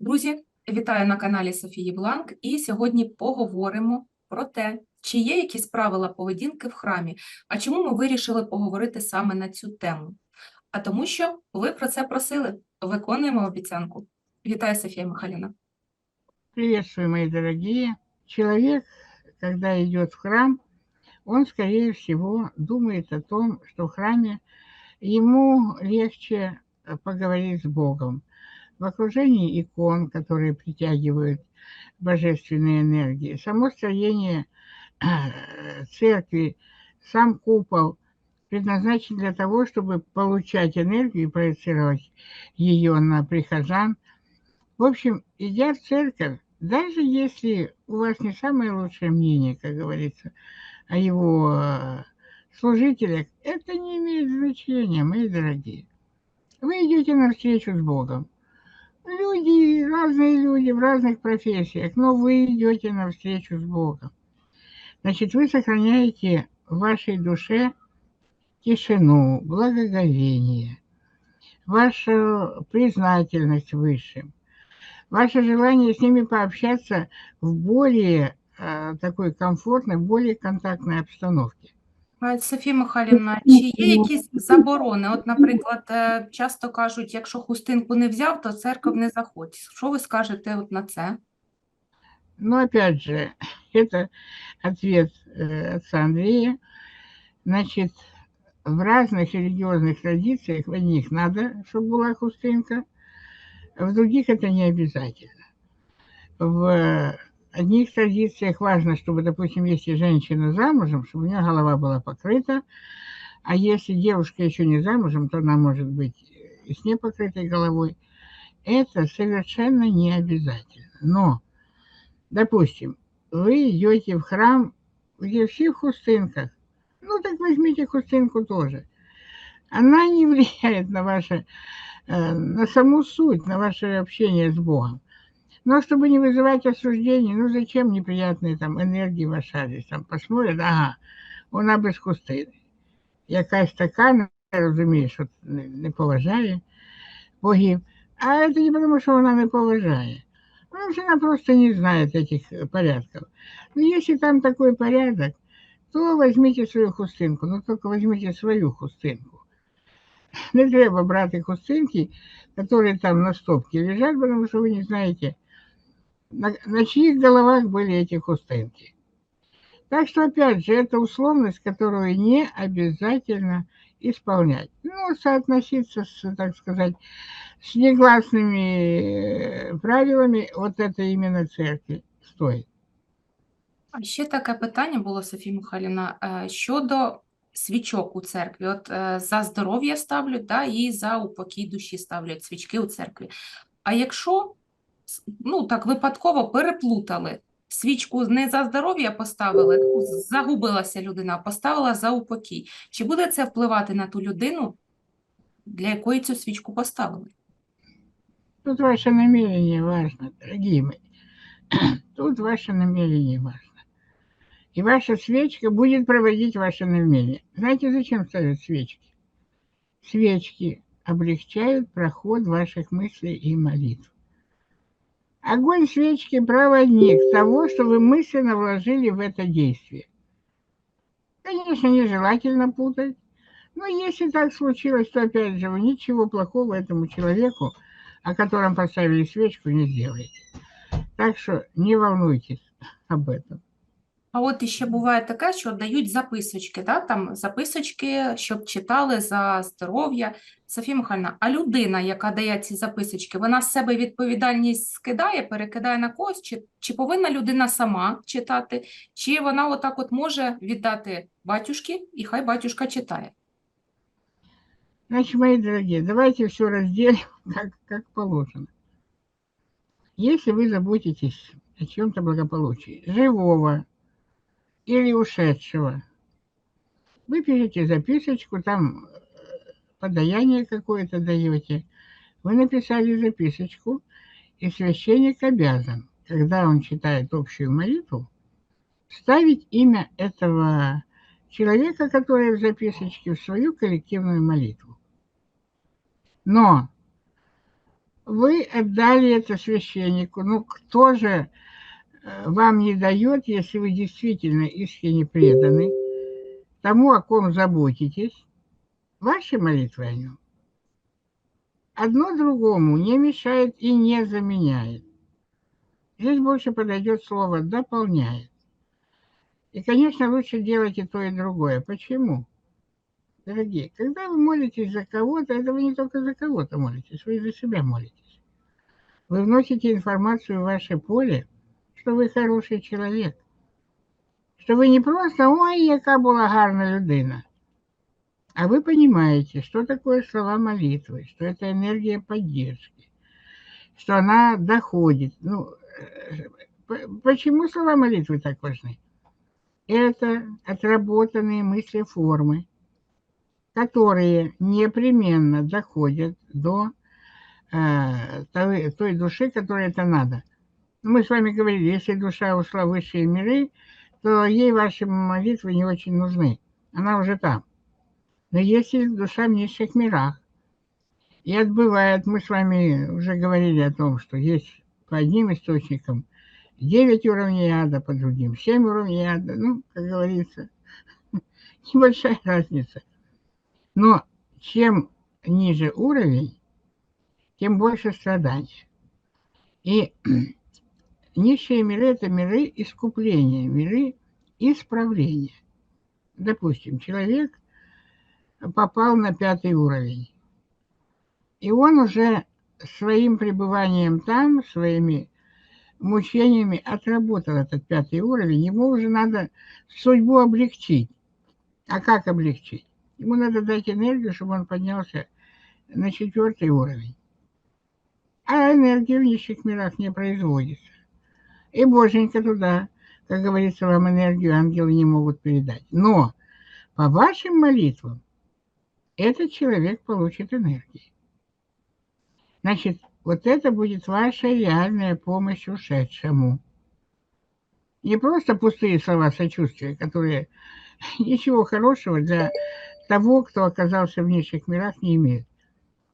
Друзі, вітаю на каналі Софії Бланк. І сьогодні поговоримо про те, чи є якісь правила поведінки в храмі, а чому ми вирішили поговорити саме на цю тему. А тому, що ви про це просили. Виконуємо обіцянку. Вітаю, Софія Михайлівна. Приветствую, мои дорогие. Человек, когда идет в храм, он, скорее всего, думает о том, что в храме ему легче э, поговорить с Богом. В окружении икон, которые притягивают божественные энергии, само строение э, церкви, сам купол предназначен для того, чтобы получать энергию и проецировать ее на прихожан. В общем, идя в церковь, даже если у вас не самое лучшее мнение, как говорится, о его э, служителях, это не имеет значения, мои дорогие. Вы идете навстречу с Богом. Люди, разные люди в разных профессиях, но вы идете навстречу с Богом. Значит, вы сохраняете в вашей душе тишину, благоговение, вашу признательность высшим, ваше желание с ними пообщаться в более э, такой комфортной, более контактной обстановке. А, Софія Михайлівна, чи є якісь заборони? От, наприклад, е, часто кажуть, якщо хустинку не взяв, то церков не заходь. Що ви скажете от на це? Но опять же, это ответ э, отца Андрея. Значит, в разных религиозных традициях в одних надо, чтобы была хустынка, в других это не обязательно. В одних традициях важно, чтобы, допустим, если женщина замужем, чтобы у нее голова была покрыта, а если девушка еще не замужем, то она может быть и с непокрытой головой. Это совершенно не обязательно. Но, допустим, вы идете в храм, где все в хустынках, ну так возьмите хустынку тоже. Она не влияет на ваше, э, на саму суть, на ваше общение с Богом. Но чтобы не вызывать осуждений, ну зачем неприятные там энергии в ваш адрес? Там посмотрят, ага, вона без хустини. Якась така, ну, розумієш, от не, не поважає богів. А це не тому, що вона не поважає. Потому что она просто не знает этих э, порядков. Но если там такой порядок, то возьмите свою хустинку, но только возьмите свою хустинку. Не треба брати хустинки, которые там на стопке лежат, потому что вы не знаете, на, на чьих головах были эти хустинки. Так что, опять же, это условность, которую не обязательно исполнять. Ну, соотноситься с, так сказать, с негласными э, правилами, вот это именно церкви стоит. А ще таке питання було, Софія Михайлівна, е, щодо свічок у церкві. От е, за здоров'я ставлять, да, і за упокій душі ставлять свічки у церкві. А якщо с- ну, так випадково переплутали, свічку не за здоров'я поставили, ну, загубилася людина, а поставила за упокій. Чи буде це впливати на ту людину, для якої цю свічку поставили? Тут ваше намерение важно, дорогие мои. Тут ваше намерение важно. И ваша свечка будет проводить ваше намерение. Знаете, зачем ставят свечки? Свечки облегчают проход ваших мыслей и молитв. Огонь свечки – проводник того, что вы мысленно вложили в это действие. Конечно, нежелательно путать, но если так случилось, то, опять же, вы ничего плохого этому человеку, о котором поставили свечку, не сделаете. Так что не волнуйтесь об этом. А от іще буває таке, що дають записочки, да? там записочки, щоб читали за здоров'я. Софія Михайлівна, а людина, яка дає ці записочки, вона з себе відповідальність скидає, перекидає на когось, чи, чи повинна людина сама читати, чи вона отак от може віддати батюшки, і хай батюшка читає. Значит, мои дорогие, давайте все разделим, как, как положено. Если вы заботитесь о чем-то благополучии, живого или ушедшего, вы пишете записочку, там э, подаяние какое-то даете, вы написали записочку, и священник обязан, когда он читает общую молитву, вставить имя этого человека, который в записочке, в свою коллективную молитву. Но вы отдали это священнику. Ну, кто же вам не дает, если вы действительно искренне преданы тому, о ком заботитесь, ваши молитвы о нем? Одно другому не мешает и не заменяет. Здесь больше подойдет слово «дополняет». И, конечно, лучше делать и то, и другое. Почему? Дорогие, когда вы молитесь за кого-то, это вы не только за кого-то молитесь, вы и за себя молитесь. Вы вносите информацию в ваше поле, что вы хороший человек. Что вы не просто «Ой, яка була гарна людина», а вы понимаете, что такое слова молитвы, что это энергия поддержки, что она доходит. Ну, э, почему слова молитвы так важны? Это отработанные мысли формы, которые непременно доходят до э, той, той души, которой это надо. Мы с вами говорили, если душа ушла в высшие миры, то ей ваши молитвы не очень нужны. Она уже там. Но если душа в низших мирах и отбывает, мы с вами уже говорили о том, что есть по одним источникам 9 уровней ада, по другим 7 уровней ада. Ну, как говорится, небольшая разница. Но чем ниже уровень, тем больше страданий. И низшие миры – это миры искупления, миры исправления. Допустим, человек попал на пятый уровень. И он уже своим пребыванием там, своими мучениями отработал этот пятый уровень. Ему уже надо судьбу облегчить. А как облегчить? Ему надо дать энергию, чтобы он поднялся на четвертый уровень. А энергия в низших мирах не производится. И боженька туда, как говорится, вам энергию ангелы не могут передать. Но по вашим молитвам этот человек получит энергию. Значит, вот это будет ваша реальная помощь ушедшему. Не просто пустые слова сочувствия, которые ничего хорошего для того, кто оказался в низших мирах, не имеют,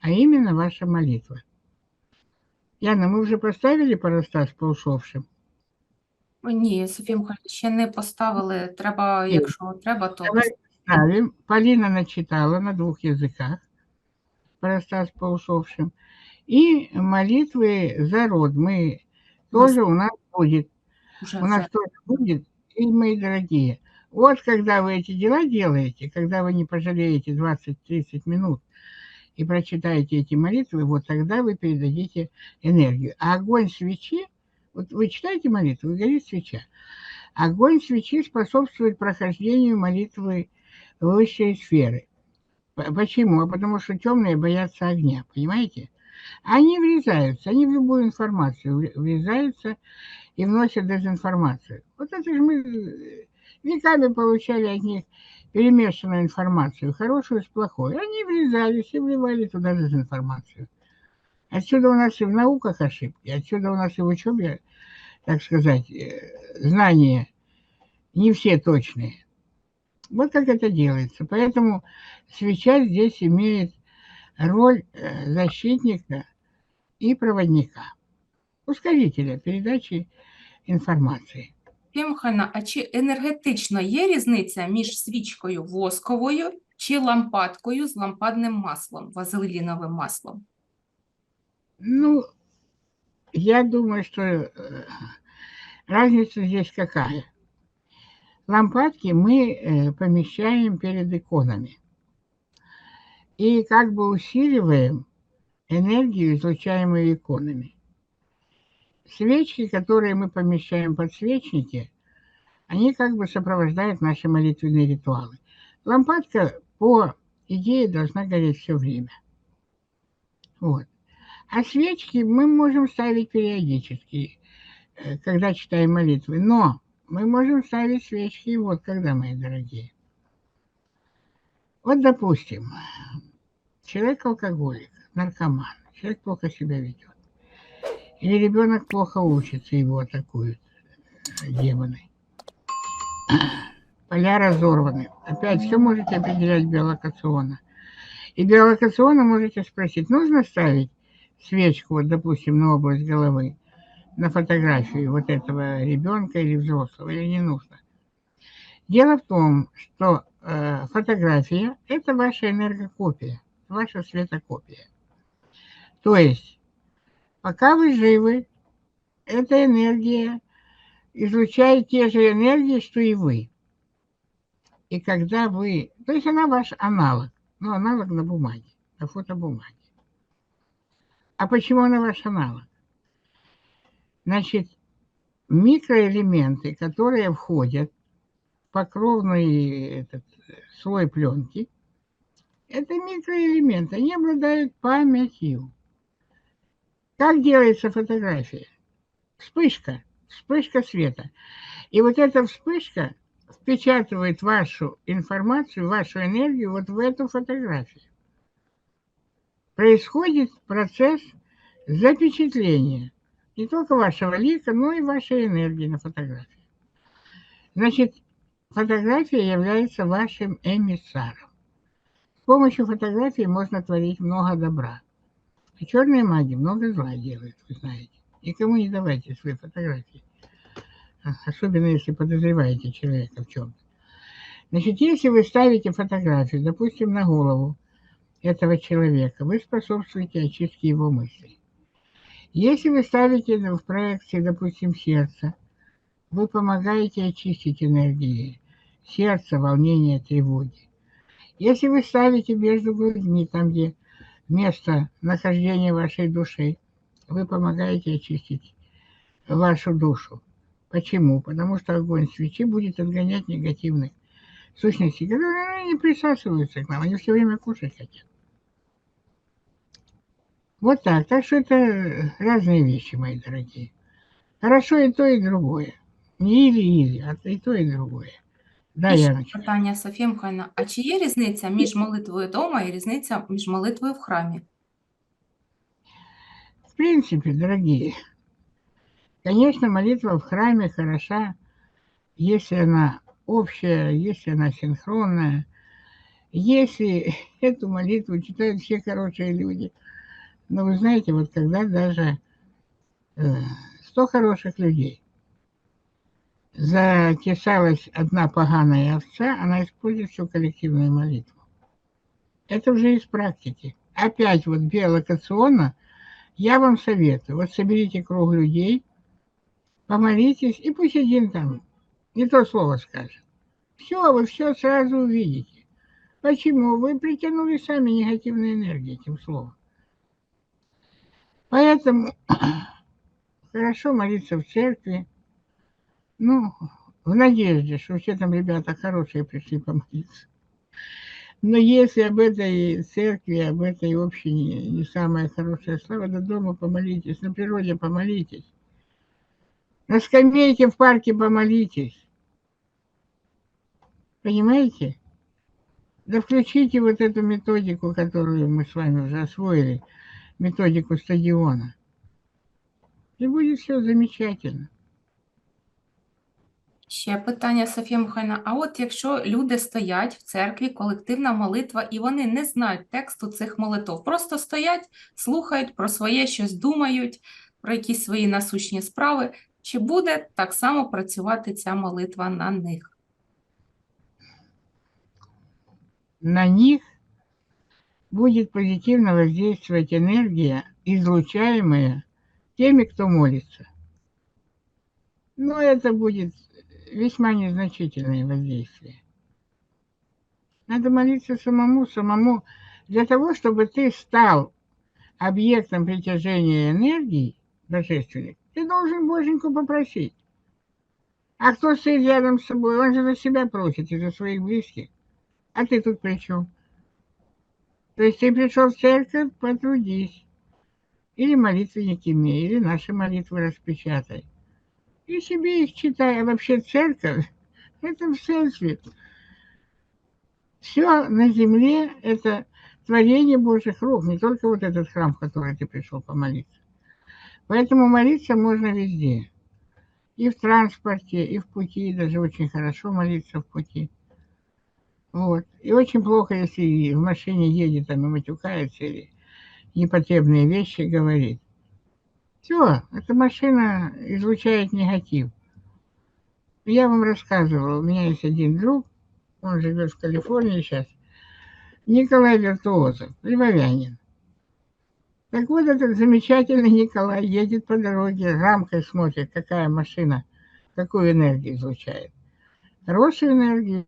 а именно ваша молитва. Яна, мы вже поставили парастас по ушовшим? Ні, Софія Михайлівна, ще не поставили. Треба, Ні. якщо треба, то Давай ставим. Полина начитала на двух языках парастас по ушовшим. И молитвы за род мы тоже у нас будет. вже У нас це. тоже будет. И, мои дорогие, вот когда вы эти дела делаете, когда вы не пожалеете 20-30 минут и прочитаете эти молитвы, вот тогда вы передадите энергию. А огонь свечи, вот вы читаете молитву, и горит свеча. Огонь свечи способствует прохождению молитвы в высшие сферы. Почему? А потому что темные боятся огня, понимаете? Они врезаются, они в любую информацию вре- врезаются и вносят дезинформацию. Вот это же мы э, веками получали от них перемешанную информацию, хорошую с плохой. Они врезались и вливали туда дезинформацию. Отсюда у нас и в науках ошибки, отсюда у нас и в учебе, так сказать, э, знания не все точные. Вот как это делается. Поэтому свеча здесь имеет роль э, защитника и проводника, ускорителя передачи информации. Софія Михайлівна, а чи енергетично є різниця між свічкою восковою чи лампадкою з лампадним маслом, вазеліновим маслом? Ну, я думаю, что э, разница здесь какая. Лампадки мы э, помещаем перед иконами. И как бы усиливаем энергию, излучаемую иконами. Свечки, которые мы помещаем под свечники, они как бы сопровождают наши молитвенные ритуалы. Лампадка по идее должна гореть все время. Вот. А свечки мы можем ставить периодически, э, когда читаем молитвы. Но мы можем ставить свечки вот когда, мои дорогие. Вот, допустим, человек алкоголик, наркоман, человек плохо себя ведет. Или ребенок плохо учится, его атакуют э, демоны. Поля разорваны. Опять все можете определять биолокационно. И биолокационно можете спросить, нужно ставить свечку, вот, допустим, на область головы, на фотографию вот этого ребенка или взрослого, или не нужно. Дело в том, что э, фотография – это ваша энергокопия, ваша светокопия. То есть, пока вы живы, эта энергия излучает те же энергии, что и вы. И когда вы... То есть она ваш аналог, ну, аналог на бумаге, на фотобумаге. А почему она аналог? Значит, микроэлементы, которые входят в покровный этот слой пленки, это микроэлементы, они обладают памятью. Как делается фотография? Вспышка, вспышка света. И вот эта вспышка впечатывает вашу информацию, вашу энергию вот в эту фотографию. Происходит процесс запечатления не только вашего лика, но и вашей энергии на фотографии. Значит, фотография является вашим эмиссаром. С помощью фотографии можно творить много добра. А черные маги много зла делают, вы знаете. Никому не давайте свои фотографии. Особенно, если подозреваете человека в чем-то. Значит, если вы ставите фотографию, допустим, на голову этого человека, вы способствуете очистке его мыслей. Если вы ставите в проекции, допустим, сердце, вы помогаете очистить энергии сердца, волнения, тревоги. Если вы ставите между грудьми, там, где место нахождения вашей души, вы помогаете очистить вашу душу. Почему? Потому что огонь свечи будет отгонять негативные сущности, которые не присасываются к нам, они все время кушать хотят. Вот так. Так что это разные вещи, мои дорогие. Хорошо и то, и другое. Не или-или, а и то, і другое. Да, І ще Яночка. питання, Софія Михайлівна, а чи є різниця між молитвою вдома і різниця між молитвою в храмі? В принципе, дорогие, конечно, молитва в храме хороша, если она общая, если она синхронная, если эту молитву читают все хорошие люди. Но вы знаете, вот когда даже э, 100 хороших людей затесалась одна поганая овца, она использует всю коллективную молитву. Это уже из практики. Опять вот биолокационно я вам советую, вот соберите круг людей, помолитесь, и пусть один там не то слово скажет. Все, вы все сразу увидите. Почему? Вы притянули сами негативные энергии этим словом. Поэтому хорошо молиться в церкви, ну, в надежде, что все там ребята хорошие пришли помолиться. Но если об этой церкви, об этой общине не самая хорошая слава, до дома помолитесь, на природе помолитесь. На скамейке в парке помолитесь. Понимаете? Да включите вот эту методику, которую мы с вами уже освоили, методику стадиона. И будет все замечательно. Ще питання, Софія Михайлівна. А от якщо люди стоять в церкві, колективна молитва, і вони не знають тексту цих молитв, просто стоять, слухають про своє щось думають, про якісь свої насущні справи, чи буде так само працювати ця молитва на них? На них будет позитивно воздействовать энергия, излучаемая теми, кто молится. Но это будет весьма незначительное воздействие. Надо молиться самому, самому, для того, чтобы ты стал объектом притяжения энергии божественной, ты должен Боженьку попросить. А кто стоит рядом с собой, он же за себя просит и за своих близких. А ты тут при чем? То есть ты пришел в церковь, потрудись. Или молитвенник имей, или наши молитвы распечатай. И себе их читай. А вообще церковь – это всесвет. Все на земле – это творение Божьих рук, не только вот этот храм, в который ты пришел помолиться. Поэтому молиться можно везде. И в транспорте, и в пути, даже очень хорошо молиться в пути. Вот. И очень плохо, если в машине едет там и матюкается, или непотребные вещи говорит. Все, эта машина излучает негатив. Я вам рассказывал, у меня есть один друг, он живет в Калифорнии сейчас, Николай Виртуозов, львовянин. Так вот, этот замечательный Николай едет по дороге, рамкой смотрит, какая машина, какую энергию излучает. Хорошую энергию,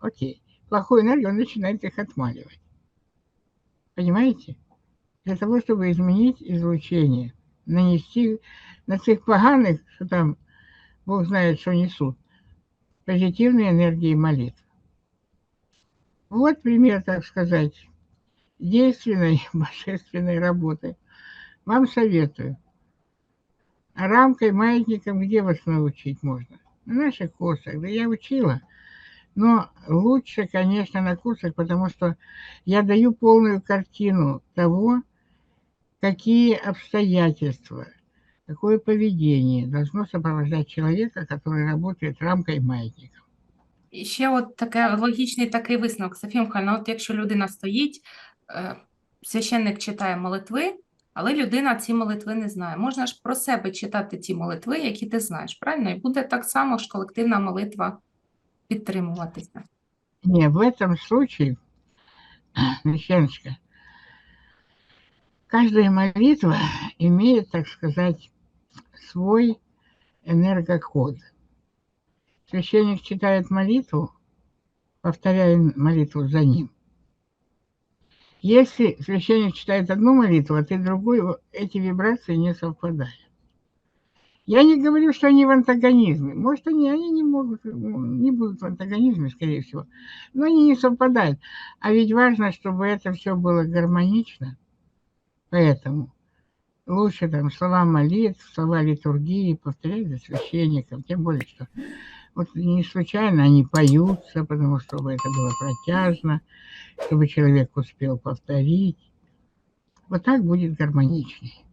окей. Плохую энергию он начинает их отмаливать. Понимаете? Для того, чтобы изменить излучение, нанести на цих поганых, что там Бог знает, что несут, позитивные энергии молитв. Вот пример, так сказать, действенной божественной работы. Вам советую. А рамкой, маятником где вас научить можно? На наших курсах. Да я учила. Но лучше, конечно, на курсах, потому что я даю полную картину того, какие обстоятельства, какое поведение должно сопровождать человека, который работает рамкой маятником. І ще от таке логічний такий висновок, Софія Михайлівна, от якщо людина стоїть, е, священник читає молитви, але людина ці молитви не знає. Можна ж про себе читати ті молитви, які ти знаєш, правильно? І буде так само ж колективна молитва підтримуватися. Не, в этом случае, Мещаночка, каждая молитва имеет, так сказать, свой энергокод. Священник читает молитву, повторяя молитву за ним. Если священник читает одну молитву, а ты другую, эти вибрации не совпадают. Я не говорю, что они в антагонизме. Может, они, они не могут, не будут в антагонизме, скорее всего. Но они не совпадают. А ведь важно, чтобы это все было гармонично. Поэтому лучше там слова молитв, слова литургии повторять за священником. Тем более, что вот не случайно они поются, потому что чтобы это было протяжно, чтобы человек успел повторить. Вот так будет гармоничнее.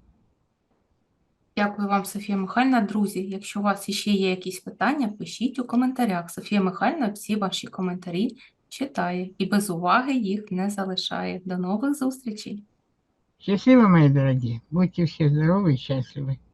Дякую вам, Софія Михайлівна. Друзі, якщо у вас ще є якісь питання, пишіть у коментарях. Софія Михайлівна всі ваші коментарі читає і без уваги їх не залишає. До нових зустрічей! Счастливо, мои дорогие. Будьте все здоровы и счастливы.